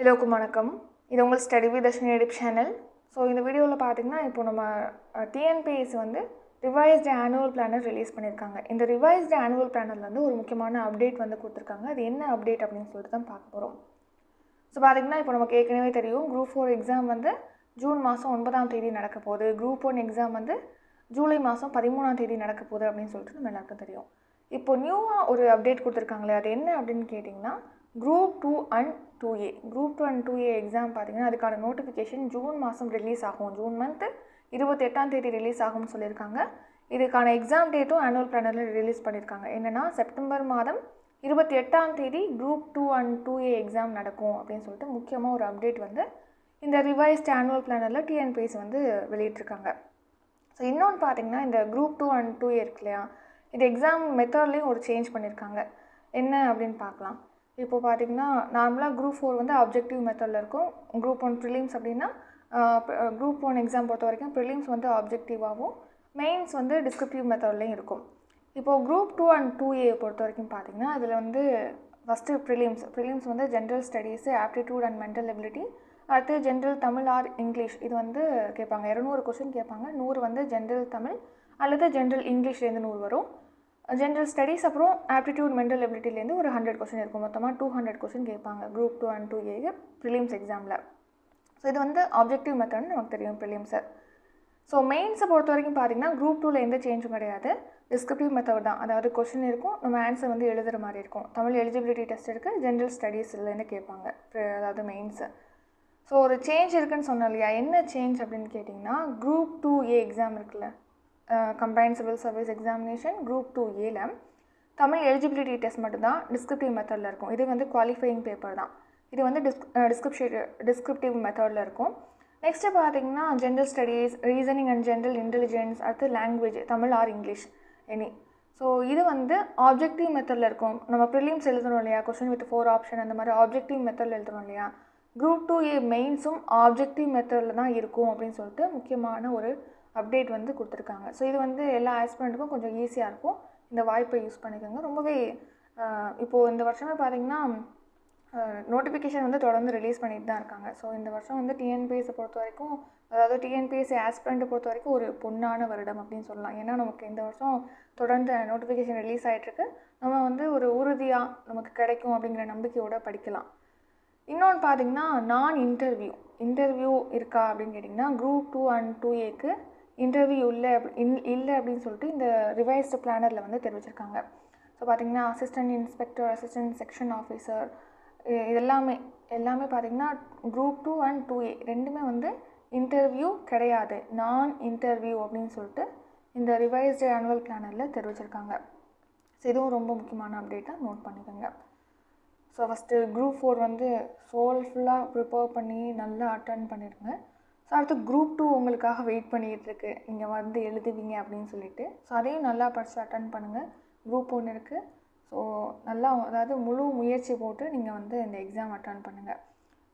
எல்லோருக்கும் வணக்கம். இது உங்கள் ஸ்டடி வி தர்ஷினி எடிப் சேனல் ஸோ இந்த வீடியோவில் பார்த்தீங்கன்னா இப்போ நம்ம டிஎன்பிஎஸ் வந்து ரிவைஸ்டு ஆனுவல் பிளானர் ரிலீஸ் பண்ணியிருக்காங்க இந்த ரிவைஸ்டு ஆனுவல் பிளானரில் வந்து ஒரு முக்கியமான அப்டேட் வந்து கொடுத்துருக்காங்க. அது என்ன அப்டேட் அப்படின்னு சொல்லிட்டு தான் பார்க்க போகிறோம் ஸோ பார்த்தீங்கன்னா இப்போ நமக்கு ஏற்கனவே தெரியும் குரூப் ஃபோர் எக்ஸாம் வந்து ஜூன் மாதம் ஒன்பதாம் தேதி நடக்க போகுது. குரூப் ஒன் எக்ஸாம் வந்து ஜூலை மாதம் பதிமூணாம் தேதி நடக்க போகுது அப்படின்னு சொல்லிட்டு நம்ம எல்லாருக்கும் தெரியும். இப்போ நியூவாக ஒரு அப்டேட் கொடுத்துருக்காங்களே அது என்ன அப்படின்னு கேட்டிங்கன்னா group two and two A group two and two A exam பார்த்தீங்கன்னா அதுக்கான நோட்டிஃபிகேஷன் ஜூன் மாதம் ரிலீஸ் ஆகும். ஜூன் மந்த்து இருபத்தெட்டாம் தேதி ரிலீஸ் ஆகும்னு சொல்லியிருக்காங்க. இதுக்கான எக்ஸாம் டேட்டும் ஆனுவல் பிளானரில் ரிலீஸ் பண்ணியிருக்காங்க. என்னென்னா செப்டம்பர் மாதம் இருபத்தி எட்டாம் தேதி group two and two A exam நடக்கும் அப்படின்னு சொல்லிட்டு முக்கியமாக ஒரு அப்டேட் வந்து இந்த ரிவைஸ்ட் ஆனுவல் பிளானரில் டிஎன்பிஎஸ் வந்து வெளியிட்டிருக்காங்க. ஸோ இன்னொன்று பார்த்தீங்கன்னா இந்த குரூப் டூ அண்ட் டூ இருக்கு இல்லையா? இது எக்ஸாம் மெத்தட்லேயும் ஒரு சேஞ்ச் பண்ணியிருக்காங்க. என்ன அப்படின்னு பார்க்கலாம். இப்போ பார்த்தீங்கன்னா நார்மலாக குரூப் ஃபோர் வந்து அப்ஜெக்டிவ் மெத்தடில் இருக்கும். குரூப் ஒன் ப்ரிலிம்ஸ் அப்படின்னா குரூப் ஒன் எக்ஸாம் பொறுத்த வரைக்கும் ப்ரிலிம்ஸ் வந்து ஆப்ஜெக்டிவாகவும் மெயின்ஸ் வந்து டிஸ்கிரிப்டிவ் மெத்தட்லேயும் இருக்கும். இப்போது group two and two A பொறுத்த வரைக்கும் பார்த்தீங்கன்னா அதில் வந்து ஃபஸ்ட்டு ப்ரிலிம்ஸ் ப்ரிலிம்ஸ் வந்து general studies aptitude and mental ability அடுத்து ஜென்ரல் தமிழ் ஆர் இங்கிலீஷ் இது வந்து கேட்பாங்க. இரநூறு கொஷின் கேட்பாங்க. நூறு வந்து ஜென்ரல் தமிழ் அல்லது ஜென்ரல் இங்கிலீஷ்லேருந்து நூறு வரும். ஜென்ரல் ஸ்டடீஸ் அப்புறம் ஆப்டிடியூட் மென்டல் எபிலிட்டிலேருந்து ஒரு ஹண்ட்ரட் கொஷின் இருக்கும். மொத்தமாக டூ ஹண்ட்ரட் கொஸ்டின் கேட்பாங்க. Group two and two A prelims எக்ஸாமில் ஸோ இது வந்து ஆப்ஜெக்டிவ் மெத்தட்னு நமக்கு தெரியும் ப்ரிலிம்ஸை ஸோ மெயின்ஸை பொறுத்த வரைக்கும் பார்த்தீங்கன்னா குரூப் டூவில் எந்த சேஞ்சும் கிடையாது. டிஸ்கிரிப்டிவ் மெத்தட் தான். அதாவது கொஷின் இருக்கும் நம்ம ஆன்சர் வந்து எழுதுகிற மாதிரி இருக்கும். தமிழ் எலிஜிபிலிட்டி டெஸ்ட் இருக்குது ஜென்ரல் ஸ்டடீஸ்லேருந்து கேட்பாங்க அதாவது மெயின்ஸு ஸோ ஒரு சேஞ்ச் இருக்குன்னு சொன்னோம் இல்லையா? என்ன சேஞ்ச் அப்படின்னு கேட்டிங்கன்னா குரூப் டூ ஏ எக்ஸாம் இருக்குல்ல? Combined civil service examination group two ஏல தமிழ் எலிஜிபிலிட்டி டெஸ்ட் மட்டும்தான் டிஸ்கிரிப்டிவ் மெத்தடில் இருக்கும். இது வந்து குவாலிஃபையிங் பேப்பர் தான். இது வந்து டிஸ்க் டிஸ்கிரிப்ஷன் டிஸ்கிரிப்டிவ் மெத்தடில் இருக்கும். நெக்ஸ்ட்டு பார்த்தீங்கன்னா general studies reasoning and general intelligence அடுத்து language Tamil or English any so இது வந்து ஆப்ஜெக்டிவ் மெத்தடில் இருக்கும். நம்ம ப்ரிலிம்ஸ் எழுதணும் இல்லையா? கொஸ்டின் வித் ஃபோர் ஆப்ஷன் அந்த மாதிரி ஆப்ஜெக்டிவ் மெத்தடில் எழுதணும் இல்லையா? குரூப் டூ ஏ மெயின்ஸும் ஆப்ஜெக்டிவ் மெத்தடில் தான் இருக்கும் அப்படின்னு சொல்லிட்டு முக்கியமான ஒரு அப்டேட் வந்து கொடுத்துருக்காங்க. ஸோ இது வந்து எல்லா ஆஸ்பிரண்ட்டுக்கும் கொஞ்சம் ஈஸியாக இருக்கும். இந்த வாய்ப்பை யூஸ் பண்ணிக்கோங்க. ரொம்பவே இப்போது இந்த வருஷமே பார்த்தீங்கன்னா நோட்டிஃபிகேஷன் வந்து தொடர்ந்து ரிலீஸ் பண்ணிட்டு தான் இருக்காங்க. ஸோ இந்த வருஷம் வந்து டிஎன்பிஎஸ்ஸை பொறுத்த வரைக்கும் அதாவது டிஎன்பிஎஸ்சி ஆஸ்பிரண்ட்டை பொறுத்த வரைக்கும் ஒரு பொன்னான வருடம் அப்படின்னு சொல்லலாம். ஏன்னா நமக்கு இந்த வருஷம் தொடர்ந்து நோட்டிஃபிகேஷன் ரிலீஸ் ஆகிட்டுருக்கு நம்ம வந்து ஒரு உறுதியாக நமக்கு கிடைக்கும் அப்படிங்கிற நம்பிக்கையோடு படிக்கலாம். இன்னொன்று பார்த்தீங்கன்னா நான் இன்டர்வியூ இன்டர்வியூ இருக்கா அப்படின்னு கேட்டிங்கன்னா குரூப் டூ அண்ட் டூ ஏக்கு இன்டர்வியூ இல்லை இல்லை அப்படின்னு சொல்லிட்டு இந்த ரிவைஸ்டு பிளானரில் வந்து தெரிவிச்சிருக்காங்க. ஸோ பார்த்தீங்கன்னா assistant inspector assistant section officer இதெல்லாமே எல்லாமே எல்லாமே பார்த்தீங்கன்னா group two and two A ரெண்டுமே வந்து இன்டர்வியூ கிடையாது. நான் இன்டர்வியூ அப்படின்னு சொல்லிட்டு இந்த ரிவைஸ்டு ஆனுவல் பிளானரில் தெரிவிச்சிருக்காங்க. ஸோ இதுவும் ரொம்ப முக்கியமான அப்டேட்டாக நோட் பண்ணிக்கோங்க. ஸோ ஃபஸ்ட்டு குரூப் ஃபோர் வந்து சோல்ஃபுல்லாக ப்ரிப்பேர் பண்ணி நல்லா அட்டன் பண்ணிடுங்க ஸோ அடுத்து குரூப் டூ உங்களுக்காக வெயிட் பண்ணிகிட்ருக்கு நீங்கள் வந்து எழுதுவீங்க அப்படின்னு சொல்லிட்டு. ஸோ அதையும் நல்லா படித்து அட்டன் பண்ணுங்கள் குரூப் ஒன்று இருக்குது ஸோ நல்லா அதாவது முழு முயற்சி போட்டு நீங்கள் வந்து இந்த எக்ஸாம் அட்டன் பண்ணுங்கள்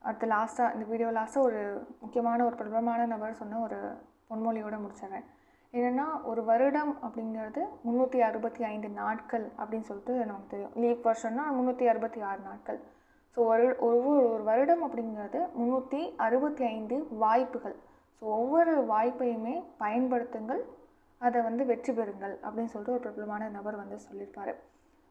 அடுத்து லாஸ்ட்டாக இந்த வீடியோ லாஸ்ட்டாக ஒரு முக்கியமான ஒரு பிரபலமான நபர் சொன்ன ஒரு பொன்மொழியோடு முடிச்சிடுறேன். என்னென்னா ஒரு வருடம் அப்படிங்கிறது முந்நூற்றி அறுபத்தி ஐந்து நாட்கள் அப்படின்னு சொல்லிட்டு நமக்கு தெரியும். லீப் வருஷம்னா முந்நூற்றி அறுபத்தி ஆறு நாட்கள். ஸோ ஒரு ஒவ்வொரு ஒரு வருடம் அப்படிங்கிறது முந்நூற்றி அறுபத்தி ஐந்து வாய்ப்புகள். ஸோ ஒவ்வொரு வாய்ப்பையுமே பயன்படுத்துங்கள். அதை வந்து வெற்றி பெறுங்கள் அப்படின்னு சொல்லிட்டு ஒரு பிரபலமான நபர் வந்து சொல்லியிருப்பார்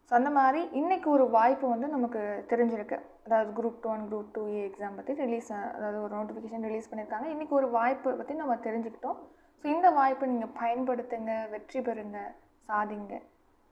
ஸோ அந்த மாதிரி இன்றைக்கி ஒரு வாய்ப்பு வந்து நமக்கு தெரிஞ்சிருக்கு. அதாவது group two and group two A exam பற்றி ரிலீஸ் அதாவது ஒரு நோட்டிஃபிகேஷன் ரிலீஸ் பண்ணியிருக்காங்க. இன்றைக்கி ஒரு வாய்ப்பு பற்றி நம்ம தெரிஞ்சுக்கிட்டோம். ஸோ இந்த வாய்ப்பை நீங்கள் பயன்படுத்துங்க வெற்றி பெறுங்க சாதிங்க.